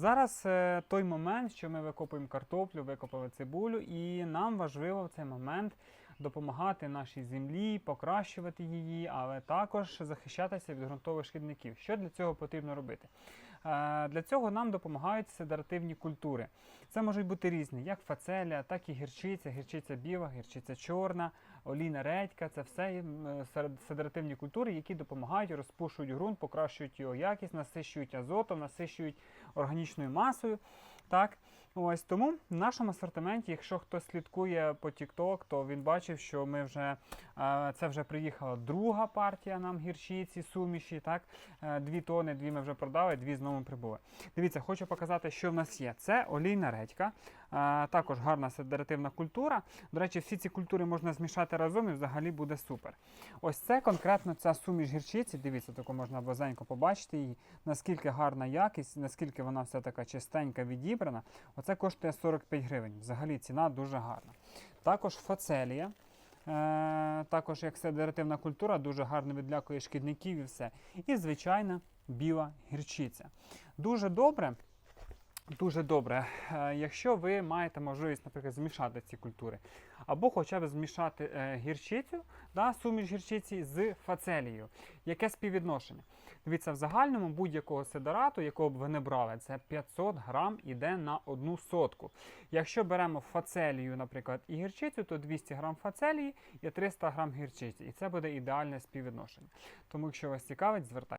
Зараз е, той момент, що ми викопуємо картоплю, викопали цибулю, і нам важливо в цей момент допомагати нашій землі, покращувати її, але також захищатися від ґрунтових шкідників. Що для цього потрібно робити? Для цього нам допомагають седеративні культури. Це можуть бути різні, як фацелія, так і гірчиця, гірчиця біла, гірчиця чорна, олійна редька. Це все седеративні культури, які допомагають, розпушують ґрунт, покращують його якість, насищують азотом, насищують органічною масою. Так, ось тому в нашому асортименті, якщо хтось слідкує по TikTok, то він бачив, що ми вже це вже приїхала друга партія нам гірчиці, суміші. Так, Е, дві тони, дві ми вже продали, дві знову прибули. Дивіться, хочу показати, що в нас є. Це олійна редька, також гарна седеративна культура. До речі, всі ці культури можна змішати разом і взагалі буде супер. Ось це конкретно ця суміш гірчиці. Дивіться, таку можна близенько побачити її, наскільки гарна якість, наскільки вона вся така чистенька відібрана. Оце коштує 45 гривень. Взагалі ціна дуже гарна. Також фацелія. Е, також як седеративна культура, дуже гарно відлякує шкідників і все. І звичайна біла гірчиця. Дуже добре. Дуже добре, е, якщо ви маєте можливість, наприклад, змішати ці культури, або хоча б змішати е, гірчицю, да, суміш гірчиці з фацелією. Яке співвідношення? Дивіться, в загальному будь-якого сидерату, якого б ви не брали, це 500 грам іде на одну сотку. Якщо беремо фацелію, наприклад, і гірчицю, то 200 грам фацелії і 300 грам гірчиці. І це буде ідеальне співвідношення. Тому, якщо вас цікавить, звертайтеся.